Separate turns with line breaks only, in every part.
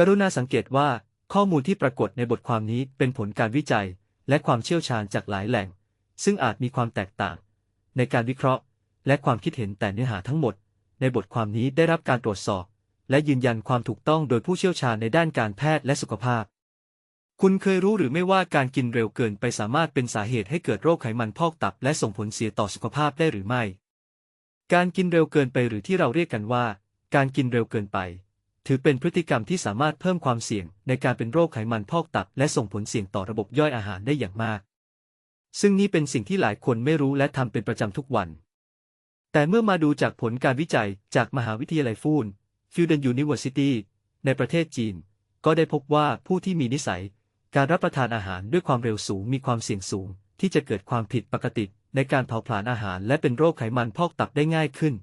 กรุณาสังเกตว่าข้อมูลที่ปรากฏในบทความนี้เป็นผลการวิจัย และความเชี่ยวชาญจากหลายแหล่ง ซึ่งอาจมีความแตกต่าง ในการวิเคราะห์ และความคิดเห็นแต่เนื้อหาทั้งหมด ในบทความนี้ได้รับการตรวจสอบ และยืนยันความถูกต้องโดยผู้เชี่ยวชาญในด้านการแพทย์และสุขภาพ คุณเคยรู้หรือไม่ว่าการกินเร็วเกินไปสามารถเป็นสาเหตุให้เกิดโรคไขมันพอกตับ และส่งผลเสียต่อสุขภาพได้หรือไม่ การกินเร็วเกินไปหรือที่เราเรียกกันว่า การกินเร็วเกินไป ถือเป็นพฤติกรรมที่สามารถเพิ่มความเสี่ยงในการเป็นโรคไขมันพอกตับ และส่งผลเสี่ยงต่อระบบย่อยอาหารได้อย่างมาก ซึ่งนี่เป็นสิ่งที่หลายคนไม่รู้และทำเป็นประจำทุกวัน แต่เมื่อมาดูจากผลการวิจัยจากมหาวิทยาลัยฟูนฟิวเดนยูนิเวอร์ซิตี้ในประเทศจีน ก็ได้พบว่าผู้ที่มีนิสัย การรับประทานอาหารด้วยความเร็วสูงมีความเสี่ยงสูง ที่จะเกิดความผิดปกติในการเผาผลาญอาหารและเป็นโรคไขมันพอกตับได้ง่ายขึ้น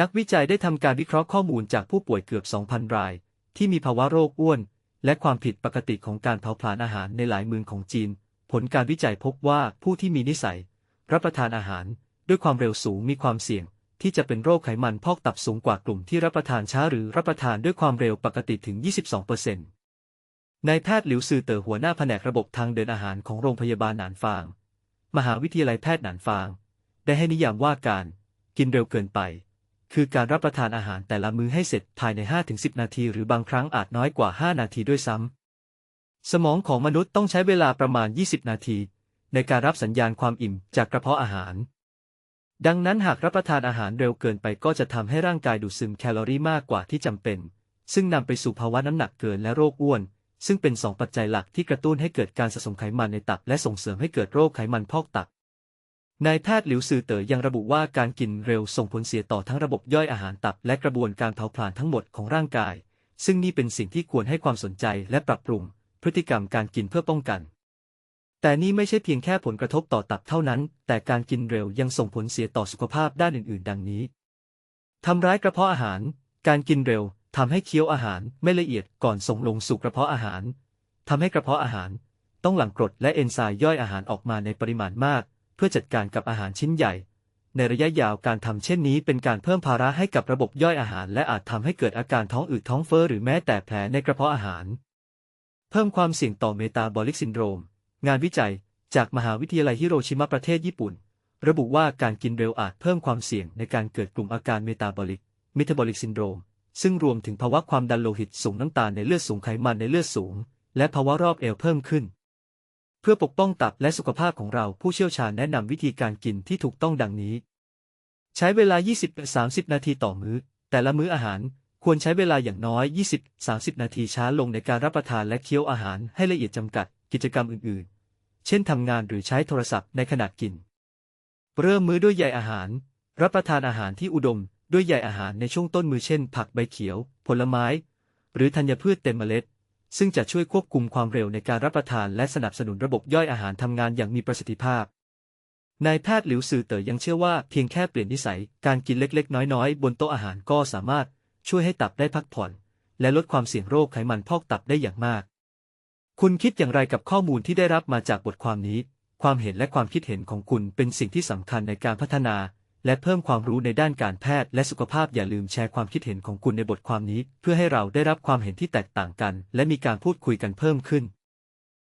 นักวิจัยได้ทำการวิเคราะห์ข้อมูลจากผู้ป่วยเกือบ 2,000 ราย ที่มีภาวะโรคอ้วน และความผิดปกติของการเผาผลาญอาหารในหลายเมืองของจีน ผลการวิจัยพบว่าผู้ที่มีนิสัย รับประทานอาหาร ด้วยความเร็วสูงมีความเสี่ยง ที่จะเป็นโรคไขมันพอกตับสูงกว่ากลุ่มที่รับประทานช้าหรือรับประทานด้วยความเร็วปกติถึง 22%นายแพทย์หลิวซือเต๋อหัวหน้าแผนกระบบทางเดินอาหารของโรงพยาบาลหนานฟาง มหาวิทยาลัยแพทย์หนานฟาง ได้ให้นิยามว่าการ กินเร็วเกินไป คือการรับประทานอาหารแต่ละมื้อให้เสร็จภายใน 5-10 นาที หรือบางครั้งอาจน้อยกว่า 5 นาทีด้วยซ้ำ สมองของมนุษย์ต้องใช้เวลาประมาณ 20 นาที ในการรับสัญญาณความอิ่มจากกระเพาะอาหาร ดังนั้นหากรับประทานอาหารเร็วเกินไปก็จะทำให้ร่างกายดูดซึมแคลอรี่มากกว่าที่จำเป็น ซึ่งนำไปสู่ภาวะน้ำหนักเกินและโรคอ้วน ซึ่งเป็นสองปัจจัยหลักที่กระตุ้นให้เกิดการสะสมไขมันในตับและส่งเสริมให้เกิดโรคไขมันพอกตับ นายแพทย์หลิวซือเต๋อยังระบุว่าการกินเร็วส่งผลเสียต่อทั้งระบบย่อยอาหารตับและกระบวนการเผาผลาญทั้งหมดของร่างกาย ซึ่งนี่เป็นสิ่งที่ควรให้ความสนใจและปรับปรุง พฤติกรรมการกินเพื่อป้องกัน แต่นี่ไม่ใช่เพียงแค่ผลกระทบต่อตับเท่านั้น แต่การกินเร็วยังส่งผลเสียต่อสุขภาพด้านอื่น ๆ ดังนี้ทำร้ายกระเพาะอาหาร การกินเร็วทำให้เคี้ยวอาหารไม่ละเอียดก่อนส่งลงสู่กระเพาะอาหารทำให้กระเพาะอาหาร ต้องหลั่งกรดและเอนไซม์ย่อยอาหารออกมาในปริมาณมาก เพื่อจัดการกับอาหารชิ้นใหญ่ ในระยะยาวการทำเช่นนี้เป็นการเพิ่มภาระให้กับระบบย่อยอาหาร และอาจทำให้เกิดอาการท้องอืดท้องเฟ้อหรือแม้แต่แผลในกระเพาะอาหาร เพิ่มความเสี่ยงต่อเมตาบอลิกซินโดรม งานวิจัย จากมหาวิทยาลัยฮิโรชิมะประเทศญี่ปุ่น ระบุว่าการกินเร็วอาจเพิ่มความเสี่ยงในการเกิดกลุ่มอาการเมตาบอลิกมิทาบอลิกซินโดรมซึ่งรวมถึงภาวะความดันโลหิตสูงน้ำตาลในเลือดสูงไขมันในเลือดสูง และภาวะรอบเอวเพิ่มขึ้น เพื่อปกป้องตับและสุขภาพของเราผู้เชี่ยวชาญแนะนำวิธีการกินที่ถูกต้องดังนี้ ใช้เวลา 20-30 นาทีต่อมื้อ แต่ละมื้ออาหารควรใช้เวลาอย่างน้อย 20-30 นาทีช้าลงในการรับประทานและเคี้ยวอาหารให้ละเอียดจำกัดกิจกรรมอื่นๆ เช่นทำงานหรือใช้โทรศัพท์ในขณะกิน เริ่มมื้อด้วยใยอาหาร รับประทานอาหารที่อุดม ด้วยใยอาหารในช่วงต้นมื้อเช่น ผักใบเขียว ผลไม้ หรือธัญพืชเต็มเมล็ด ซึ่งจะช่วยควบคุมความเร็วในการรับประทานและสนับสนุนระบบย่อยอาหารทำงานอย่างมีประสิทธิภาพ นายแพทย์หลิวซือเต๋อยังเชื่อว่าเพียงแค่เปลี่ยนนิสัยการกินเล็กๆ น้อยๆ บนโต๊ะอาหารก็สามารถช่วยให้ตับได้พักผ่อน และลดความเสี่ยงโรคไขมันพอกตับได้อย่างมาก คุณคิดอย่างไรกับข้อมูลที่ได้รับมาจากบทความนี้ ความเห็นและความคิดเห็นของคุณเป็นสิ่งที่สำคัญในการพัฒนา และเพิ่มความรู้ในด้านการแพทย์และสุขภาพอย่าลืมแชร์ความคิดเห็นของคุณในบทความนี้ เพื่อให้เราได้รับความเห็นที่แตกต่างกัน และมีการพูดคุยกันเพิ่มขึ้น